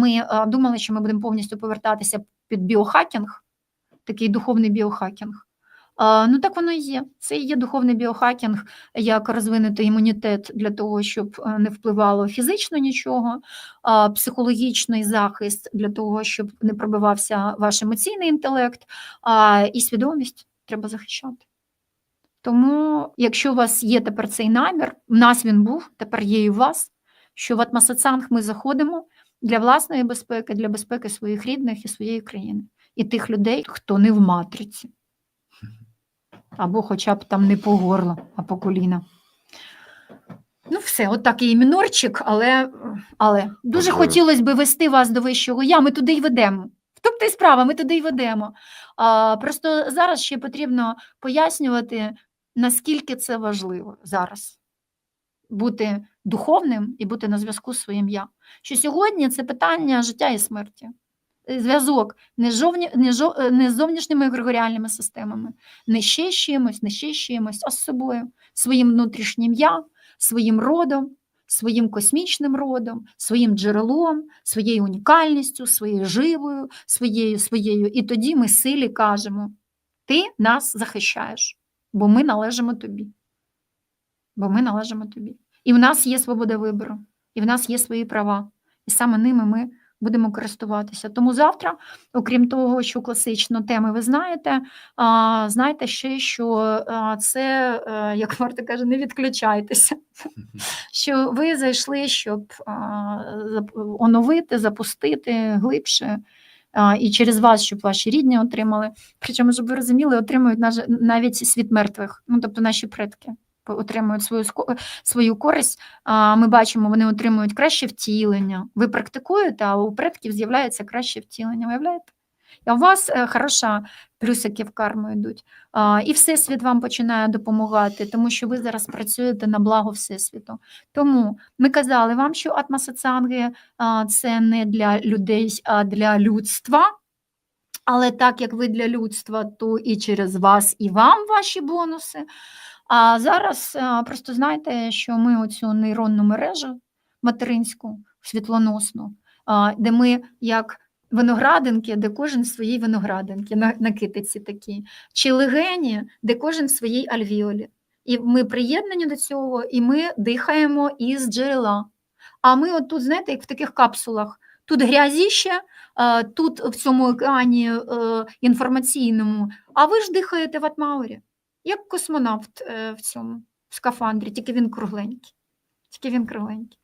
ми е, думали, що ми будемо повністю повертатися під біохакінг, такий духовний біохакінг. Ну, так воно і є. Це і є духовний біохакінг, як розвинути імунітет для того, щоб е, не впливало фізично нічого, психологічний захист для того, щоб не пробивався ваш емоційний інтелект, і свідомість треба захищати. Тому, якщо у вас є тепер цей намір, в нас він був, тепер є і у вас, що в Атмасацанг ми заходимо для власної безпеки, для безпеки своїх рідних і своєї країни, і тих людей, хто не в матриці або хоча б там не по горло, а по коліна. Ну, все, от такий мінорчик, але, але дуже хотілося б вести вас до вищого я, ми туди й ведемо. Та й справа, ми туди й ведемо. А, просто зараз ще потрібно пояснювати, наскільки це важливо зараз бути духовним і бути на зв'язку з своїм я. Що сьогодні це питання життя і смерті. Е, Зв'язок не, з жовні, не, жо- е, не з зовнішніми егрегоріальними системами, не ще з чимось, не ще з чимось, а з собою, своїм внутрішнім я, своїм родом, своїм космічним родом, своїм джерелом, своєю унікальністю, своєю живою, своєю, своєю. І тоді ми силі кажемо: ти нас захищаєш, бо ми належимо тобі. Бо ми належимо тобі. І в нас є свобода вибору, і в нас є свої права. І саме ними ми будемо користуватися. Тому завтра, окрім того, що класично теми ви знаєте, знайте ще, що це, е, як Марта каже, не відключайтеся. Що ви зайшли, щоб оновити, запустити глибше. І через вас, щоб ваші рідні отримали. Причому, щоб ви розуміли, отримують навіть світ мертвих, ну тобто наші предки отримують свою свою користь. Ми бачимо, вони отримують краще втілення. Ви практикуєте, а у предків з'являється краще втілення. Уявляєте? А у вас е, хороша плюсики в карму йдуть. І Всесвіт вам починає допомагати, тому що ви зараз працюєте на благо Всесвіту. Тому ми казали вам, що атмасоціанги а, це не для людей, а для людства. Але так як ви для людства, то і через вас, і вам ваші бонуси. А зараз просто знайте, що ми оцю нейронну мережу материнську, світлоносну, де ми як виноградинки, де кожен своїй виноградинки, на, китиці такі, чи легені, де кожен в своїй альвіолі. І ми приєднані до цього, і ми дихаємо із джерела. А ми от тут, знаєте, як в таких капсулах. Тут грязіще, а, тут в цьому океані е, інформаційному, а ви ж дихаєте в атмаурі, як космонавт е, в цьому в скафандрі, тільки він кругленький. Тільки він кругленький.